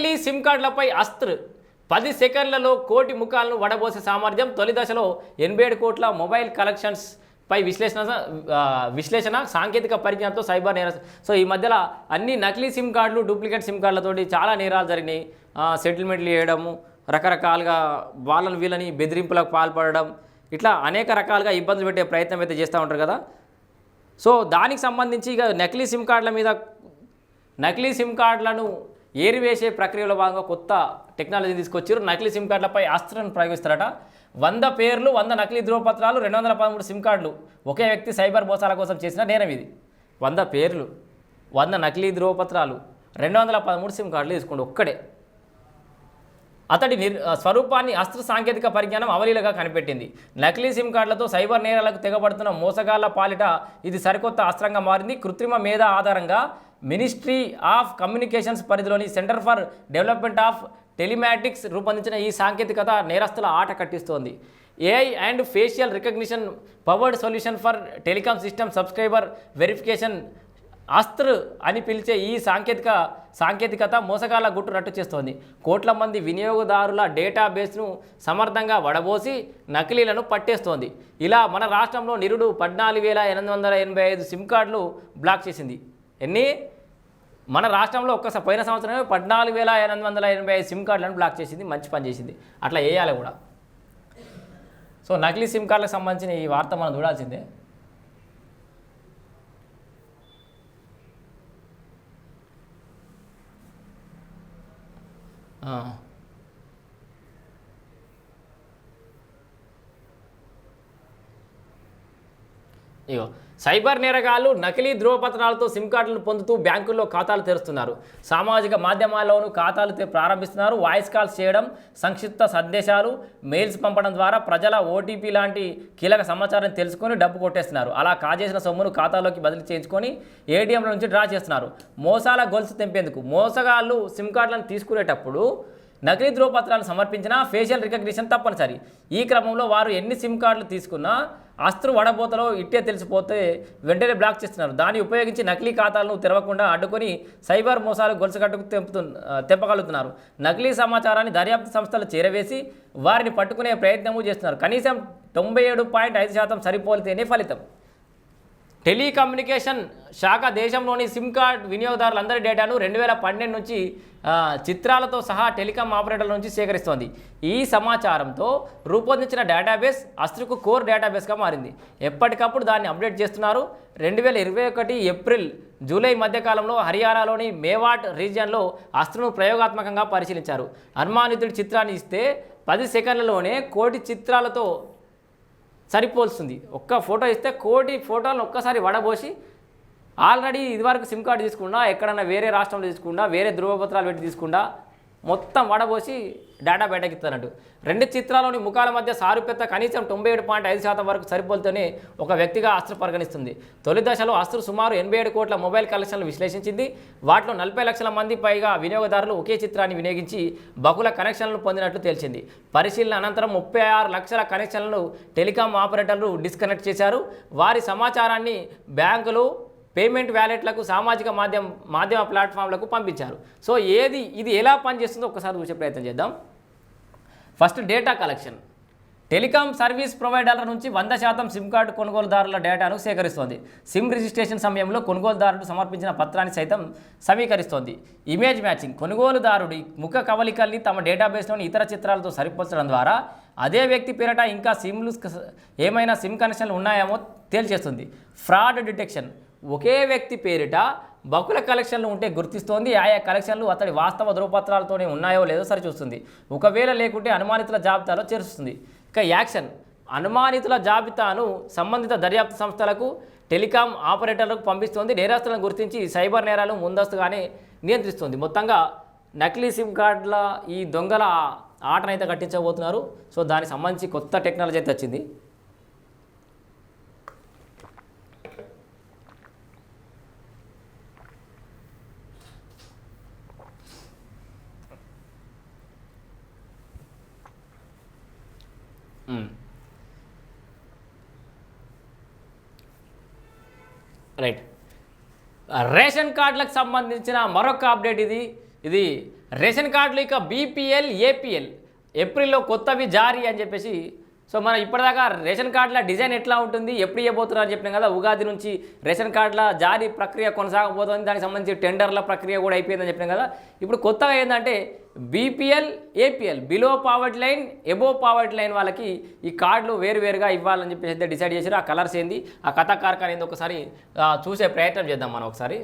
నకిలీ సిమ్ కార్డులపై అస్త్ర. పది సెకండ్లలో కోటి ముఖాలను వడబోసే సామర్థ్యం తొలి దశలో ఎనభై ఏడు కోట్ల మొబైల్ కలెక్షన్స్ పై విశ్లేషణ విశ్లేషణ సాంకేతిక పరిజ్ఞానంతో సైబర్ నేర సో ఈ మధ్యలో అన్ని నకిలీ సిమ్ కార్డులు డూప్లికేట్ సిమ్ కార్డులతోటి చాలా నేరాలు జరిగినాయి. సెటిల్మెంట్లు చేయడము రకరకాలుగా వాళ్ళని వీళ్ళని బెదిరింపులకు పాల్పడడం ఇట్లా అనేక రకాలుగా ఇబ్బందులు పెట్టే ప్రయత్నం అయితే చేస్తూ ఉంటారు కదా. సో దానికి సంబంధించి ఇక నకిలీ సిమ్ కార్డుల మీద నకిలీ సిమ్ కార్డులను ఏరివేసే ప్రక్రియలో భాగంగా కొత్త టెక్నాలజీ తీసుకొచ్చారు. నకిలీ సిమ్ కార్డులపై అస్త్రాన్ని ప్రయోగిస్తారట. వంద పేర్లు వంద నకిలీ ధృవపత్రాలు రెండు వందల పదమూడు సిమ్ కార్డులు ఒకే వ్యక్తి సైబర్ మోసాల కోసం చేసిన నేరం ఇది. వంద పేర్లు వంద నకిలీ ధృవపత్రాలు రెండు వందల పదమూడు సిమ్ కార్డులు తీసుకోండి ఒక్కడే. అతడి నిర్ స్వరూపాన్ని అస్త్ర సాంకేతిక పరిజ్ఞానం అవలీలగా కనిపెట్టింది. నకిలీ సిమ్ కార్డులతో సైబర్ నేరాలకు తెగబడుతున్న మోసగాళ్ళ పాలిట ఇది సరికొత్త అస్త్రంగా మారింది. కృత్రిమ మేధ ఆధారంగా మినిస్ట్రీ ఆఫ్ కమ్యూనికేషన్స్ పరిధిలోని centre for development of telematics రూపొందించిన ఈ సాంకేతికత నేరస్తుల ఆట కట్టిస్తోంది. AI and facial recognition powered solution for telecom system subscriber verification ASTR అని పిలిచే ఈ సాంకేతిక సాంకేతికత మోసగాళ్ళ గుట్టు రట్టు చేస్తోంది. కోట్ల మంది వినియోగదారుల డేటాబేస్ను సమర్థంగా వడబోసి నకిలీలను పట్టేస్తోంది. ఇలా మన రాష్ట్రంలో నిరుడు పద్నాలుగు వేల ఎనిమిది వందల ఎనభై ఐదు సిమ్ కార్డులు బ్లాక్ చేసింది. ఎన్ని? మన రాష్ట్రంలో ఒక్కసారి పోయిన సంవత్సరమే పద్నాలుగు వేల ఎనిమిది వందల ఎనభై ఐదు సిమ్ కార్డులను బ్లాక్ చేసింది మంచి పని చేసింది. అట్లా వేయాలి కూడా. సో నకిలీ సిమ్ కార్డులకు సంబంధించిన ఈ వార్త మనం చూడాల్సిందే. ఆ. ఇగో సైబర్ నేరగాళ్ళు నకిలీ ధృవపత్రాలతో సిమ్ కార్డులను పొందుతూ బ్యాంకుల్లో ఖాతాలు తెరుస్తున్నారు. సామాజిక మాధ్యమాల్లోనూ ఖాతాలు ప్రారంభిస్తున్నారు. వాయిస్ కాల్స్ చేయడం సంక్షిప్త సందేశాలు మెయిల్స్ పంపడం ద్వారా ప్రజల ఓటీపీ లాంటి కీలక సమాచారం తెలుసుకొని డబ్బు కొట్టేస్తున్నారు. అలా కాజేసిన సొమ్మును ఖాతాలోకి బదిలీ చేయించుకొని ఏటీఎంల నుంచి డ్రా చేస్తున్నారు. మోసాల గొలుసు తెంపేందుకు మోసగాళ్ళు సిమ్ కార్డులను తీసుకునేటప్పుడు నకిలీ ధృవపత్రాలను సమర్పించినా ఫేషియల్ రికగ్నిషన్ తప్పనిసరి. ఈ క్రమంలో వారు ఎన్ని సిమ్ కార్డులు తీసుకున్నా అస్త్రు వడబోతలో ఇట్టే తెలిసిపోతే వెంటనే బ్లాక్ చేస్తున్నారు. దాన్ని ఉపయోగించి నకిలీ ఖాతాలను తెరవకుండా అడ్డుకొని సైబర్ మోసాలు గొలుసుకట్టుకు తెంపుతు తెంపగలుగుతున్నారు. నకిలీ సమాచారాన్ని దర్యాప్తు సంస్థలు చేరవేసి వారిని పట్టుకునే ప్రయత్నము చేస్తున్నారు. కనీసం తొంభై ఏడు పాయింట్ ఐదు శాతం సరిపోలితేనే ఫలితం. టెలికమ్యూనికేషన్ శాఖ దేశంలోని సిమ్ కార్డ్ వినియోగదారులందరి డేటాను రెండు వేల పన్నెండు నుంచి చిత్రాలతో సహా టెలికాం ఆపరేటర్ల నుంచి సేకరిస్తోంది. ఈ సమాచారంతో రూపొందించిన డేటాబేస్ అస్త్రకు కోర్ డేటాబేస్గా మారింది. ఎప్పటికప్పుడు దాన్ని అప్డేట్ చేస్తున్నారు. రెండు వేల ఇరవై ఒకటి ఏప్రిల్ జూలై మధ్యకాలంలో హర్యానాలోని మేవాట్ రీజియన్లో అస్త్రను ప్రయోగాత్మకంగా పరిశీలించారు. అనుమానితుడి చిత్రాన్ని ఇస్తే పది సెకండ్లలోనే కోటి చిత్రాలతో సరిపోల్స్తుంది ఒక్క ఫోటో ఇస్తే కోటి ఫోటోలను ఒక్కసారి వడబోసి ఆల్రెడీ ఇదివరకు సిమ్ కార్డు తీసుకున్నా ఎక్కడన్నా వేరే రాష్ట్రంలో తీసుకున్నా వేరే ధృవపత్రాలు పెట్టి తీసుకున్నా మొత్తం వడబోసి డేటా బయటకి ఇస్తున్నట్టు రెండు చిత్రాల్లోని ముఖాల మధ్య సారూప్యత కనీసం తొంభై ఏడు పాయింట్ ఐదు శాతం వరకు సరిపోతూనే ఒక వ్యక్తిగా అస్త్ర పరిగణిస్తుంది. తొలి దశలో అస్త్ర సుమారు ఎనభై ఏడు కోట్ల మొబైల్ కలెక్షన్లు విశ్లేషించింది. వాటిలో నలభై లక్షల మంది పైగా వినియోగదారులు ఒకే చిత్రాన్ని వినియోగించి బహుళ కనెక్షన్లను పొందినట్లు తేల్చింది. పరిశీలన అనంతరం ముప్పై ఆరు లక్షల కనెక్షన్లను టెలికాం ఆపరేటర్లు డిస్కనెక్ట్ చేశారు. వారి సమాచారాన్ని బ్యాంకులు పేమెంట్ వ్యాలెట్లకు సామాజిక మాధ్యమ మాధ్యమ ప్లాట్ఫామ్లకు పంపించారు. సో ఏది ఇది ఎలా పనిచేస్తుందో ఒకసారి చూసే ప్రయత్నం చేద్దాం. First data collection. Telecom service ప్రొవైడర్ల నుంచి వంద శాతం సిమ్ కార్డు కొనుగోలుదారుల డేటాను సేకరిస్తోంది. సిమ్ రిజిస్ట్రేషన్ సమయంలో కొనుగోలుదారుడు సమర్పించిన పత్రాన్ని సైతం సమీకరిస్తోంది. Image matching. కొనుగోలుదారుడి ముఖ కవలికల్ని తమ డేటాబేస్లోని ఇతర చిత్రాలతో సరిపోల్చడం ద్వారా అదే వ్యక్తి పేరట ఇంకా సిమ్లు ఏమైనా సిమ్ కనెక్షన్లు ఉన్నాయేమో తేల్చేస్తుంది. Fraud detection. ఒకే వ్యక్తి పేరిట బహుళ కలెక్షన్లు ఉంటే గుర్తిస్తోంది. ఆయా కలెక్షన్లు అతడి వాస్తవ ధృవపత్రాలతోనే ఉన్నాయో లేదో సరిచూస్తుంది ఒకవేళ లేకుంటే అనుమానితుల జాబితాలో చేరుస్తుంది. ఇక యాక్షన్. అనుమానితుల జాబితాను సంబంధిత దర్యాప్తు సంస్థలకు టెలికాం ఆపరేటర్లకు పంపిస్తోంది. నేరస్తులను గుర్తించి సైబర్ నేరాలు ముందస్తుగానే నియంత్రిస్తుంది. మొత్తంగా నకిలీ సిమ్ కార్డుల ఈ దొంగల ఆటనైతే కట్టించబోతున్నారు. సో దానికి సంబంధించి కొత్త టెక్నాలజీ అయితే వచ్చింది. రైట్. రేషన్ కార్డులకు సంబంధించిన మరొక అప్డేట్ ఇది. ఇది రేషన్ కార్డులు ఇక బీపీఎల్ ఏపీఎల్. ఏప్రిల్లో కొత్తవి జారీ అని చెప్పేసి సో మనం ఇప్పటిదాకా రేషన్ కార్డుల డిజైన్ ఎట్లా ఉంటుంది ఎప్పుడు ఇవ్వబోతున్నారు అని చెప్పినాం కదా ఉగాది నుంచి రేషన్ కార్డుల జారీ ప్రక్రియ కొనసాగబోతోంది. దానికి సంబంధించి టెండర్ల ప్రక్రియ కూడా అయిపోయిందని చెప్పినాం కదా. ఇప్పుడు కొత్తగా ఏంటంటే BPL APL below poverty line above poverty line వాళ్ళకి ఈ కార్డులు వేరువేరుగా ఇవ్వాలని చెప్పేసి డిసైడ్ చేశారు. ఆ కలర్స్ ఏంది ఆ కథ కార్ఖాన ఏంది ఒకసారి చూసే ప్రయత్నం చేద్దాం మనం ఒకసారి.